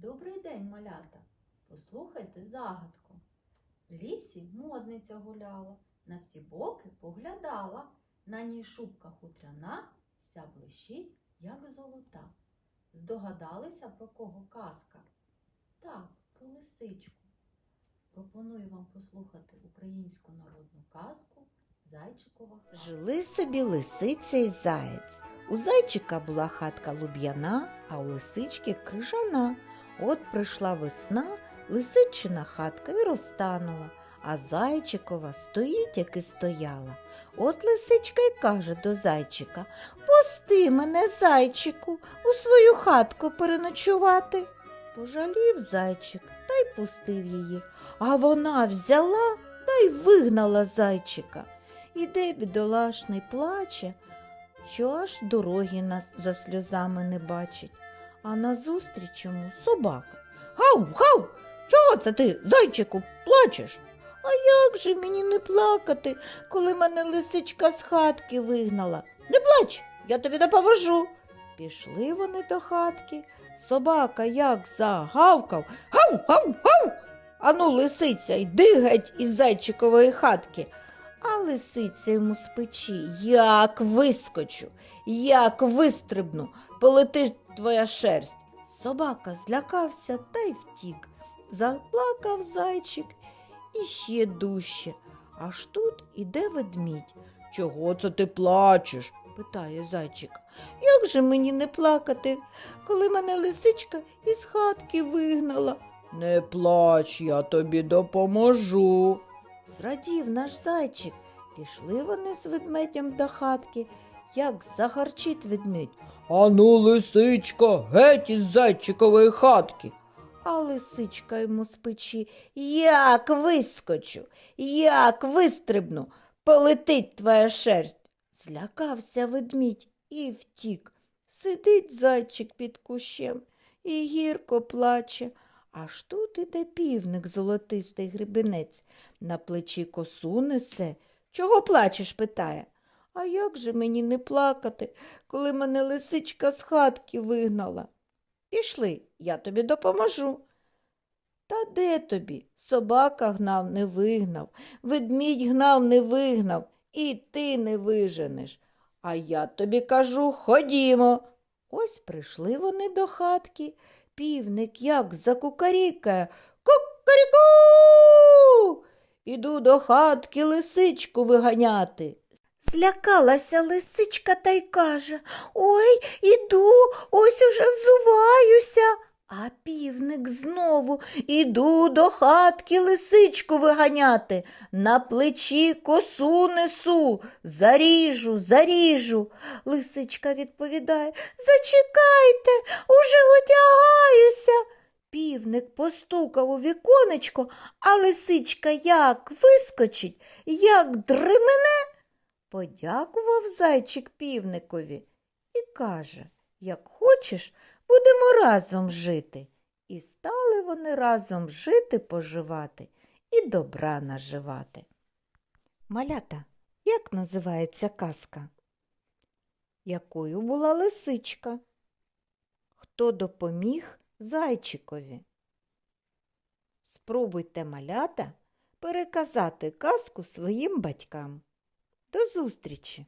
Добрий день, малята. Послухайте загадку. В лісі модниця гуляла, на всі боки поглядала. На ній шубка хутряна, вся блищить, як золота. Здогадалися, про кого казка? Так, про лисичку. Пропоную вам послухати українську народну казку Зайчикова хатка. Жили собі лисиця і заєць. У зайчика була хатка луб'яна, а у лисички крижана. От прийшла весна, лисичина хатка і розтанула, а зайчикова стоїть, як і стояла. От лисичка й каже до зайчика Пусти мене, зайчику, у свою хатку переночувати. Пожалів зайчик та й пустив її, а вона взяла та й вигнала зайчика. Іде бідолашний, плаче, що аж дороги нас за сльозами не бачить. А назустріч йому собака. Гав, гав! Чого це ти, зайчику, плачеш? А як же мені не плакати, коли мене лисичка з хатки вигнала? Не плач, я тобі допоможу. Пішли вони до хатки. Собака як загавкав. Гав, гав, гав! Ану, лисиця, йди геть із зайчикової хатки. А лисиця йому з печі, як вискочу, як вистрибну, полетить твоя шерсть. Собака злякався та й втік. Заплакав зайчик і ще дужче. Аж тут іде ведмідь. Чого це ти плачеш? питає зайчик. Як же мені не плакати, коли мене лисичка із хатки вигнала? Не плач, я тобі допоможу. Зрадів наш зайчик. Пішли вони з ведмедем до хатки, як загарчить ведмедь. Ану, лисичко, геть із зайчикової хатки. А лисичка йому з печі, як вискочу, як вистрибну, полетить твоя шерсть. Злякався ведмідь і втік. Сидить зайчик під кущем і гірко плаче. Аж тут іде півник золотистий гребенець, на плечі косу несе. Чого плачеш? питає. А як же мені не плакати, коли мене лисичка з хатки вигнала? Пішли, я тобі допоможу. Та де тобі? Собака гнав, не вигнав, ведмідь гнав, не вигнав, і ти не виженеш. А я тобі кажу, ходімо. Ось прийшли вони до хатки. Півник як закукарікає. Кукаріку. Іду до хатки лисичку виганяти. Злякалася лисичка та й каже Ой, іду, ось уже взуваюся. А півник знову іду до хатки лисичку виганяти, на плечі косу несу, заріжу, заріжу. Лисичка відповідає Зачекайте, уже одягаюся. Півник постукав у віконечко, а лисичка як вискочить, як дремене. Подякував зайчик півникові і каже, як хочеш, будемо разом жити. І стали вони разом жити, поживати і добра наживати. Малята, як називається казка? Якою була лисичка? Хто допоміг зайчикові? Спробуйте малята переказати казку своїм батькам. До зустрічі!